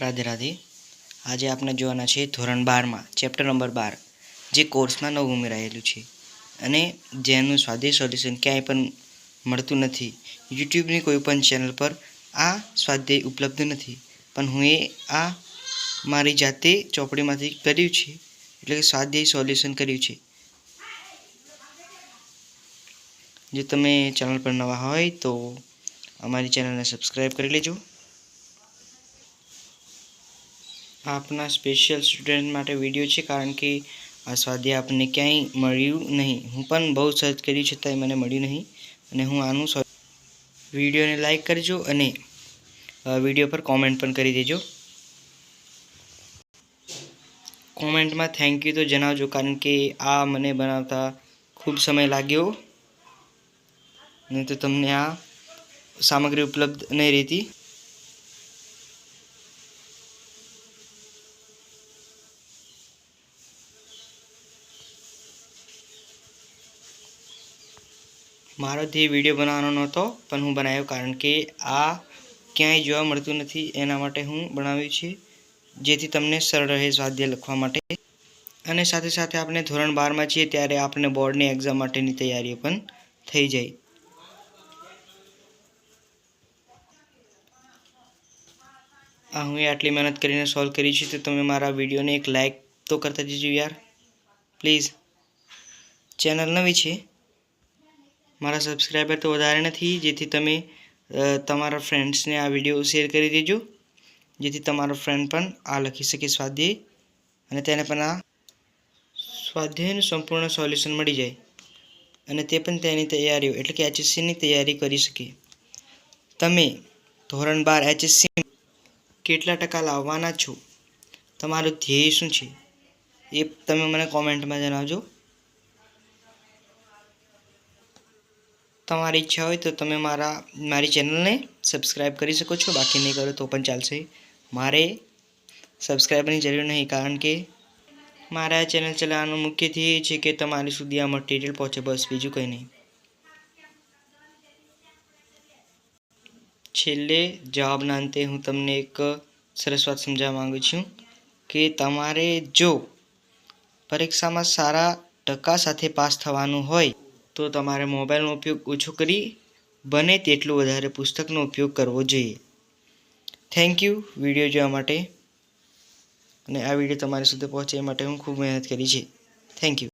રાધે રાધે. આજે આપણે જોવાના છે ધોરણ બારમાં, ચેપ્ટર નંબર બાર, જે કોર્સમાં નવું ઉમેરાયેલું છે. અને જેનું સ્વાધ્યાય સોલ્યુશન ક્યાંય પણ મળતું નથી. યુટ્યુબની કોઈ પણ ચેનલ પર આ સ્વાધ્યાય ઉપલબ્ધ નથી. પણ હું એ આ મારી જાતે ચોપડીમાંથી કર્યું છે. એટલે કે સ્વાધ્યાય સોલ્યુશન કર્યું છે. જો તમે ચેનલ પર નવા હોય તો અમારી ચેનલને સબસ્ક્રાઈબ કરી લેજો. આ આપણા સ્પેશિયલ સ્ટુડન્ટ માટે વીડિયો છે, કારણ કે આ સ્વાધ્યાય આપણને ક્યાંય મળ્યું નહીં. હું પણ બહુ સર્ચ કર્યું છતાંય મને મળ્યું નહીં અને હું આનું વિડીયોને લાઈક કરજો અને વીડિયો પર કોમેન્ટ પણ કરી દેજો. કોમેન્ટમાં થેન્ક યુ તો જણાવજો, કારણ કે આ મને બનાવતા ખૂબ સમય લાગ્યો. નહીં તો તમને આ સામગ્રી ઉપલબ્ધ નહીં રહેતી. મારાથી વીડિયો બનાવવાનો નહોતો, પણ હું બનાવ્યો કારણ કે આ ક્યાંય જોવા મળતું નથી, એના માટે હું બનાવ્યું છે, જેથી તમને સરળ રહે સ્વાધ્યાય લખવા માટે. અને સાથે સાથે આપણે ધોરણ બારમાં છીએ ત્યારે આપણે બોર્ડની એક્ઝામ માટેની તૈયારીઓ પણ થઈ જાય. આ હું આટલી મહેનત કરીને સોલ્વ કરી છે, તો તમે મારા વિડીયોને એક લાઇક તો કરતા જજો યાર. પ્લીઝ ચેનલ નવી છે? મારા સબસ્ક્રાઈબર તો વધારે નથી, જેથી તમે તમારા ફ્રેન્ડ્સને આ વીડિયો શેર કરી દેજો, જેથી તમારો ફ્રેન્ડ પણ આ લખી શકે સ્વાધ્યાય, અને તેને પણ આ સ્વાધ્યાયનું સંપૂર્ણ સોલ્યુશન મળી જાય, અને તે પણ તેની તૈયારીઓ, એટલે કે એચએસસીની તૈયારી કરી શકે. તમે ધોરણ બાર એચએસસી કેટલા ટકા લાવવાના છો? તમારું ધ્યેય શું છે? એ તમે મને કોમેન્ટમાં જણાવજો. તમારી ઈચ્છા હોય તો તમે મારા, મારી ચેનલને સબસ્ક્રાઈબ કરી શકો છો. બાકી નહીં કરો તો પણ ચાલશે. મારે સબસ્ક્રાઈબની જરૂર નહીં, કારણ કે મારા ચેનલ ચલાવવાનું મુખ્ય ધ્યેય એ છે કે તમારી સુધી આ મટીરિયલ પહોંચે. બસ, બીજું કંઈ નહીં. છેલ્લે જવાબના અંતે હું તમને એક સરસ વાત સમજાવવા માંગુ છું કે તમારે જો પરીક્ષામાં સારા ટકા સાથે પાસ થવાનું હોય તો તમારે મોબાઈલનો ઉપયોગ ઓછો કરી, બને તેટલું વધારે પુસ્તકનો ઉપયોગ કરવો જોઈએ. થેન્ક યુ વીડિયો જોવા માટે. અને આ વીડિયો તમારી સુધી પહોંચે એ માટે હું ખૂબ મહેનત કરી છે. Thank you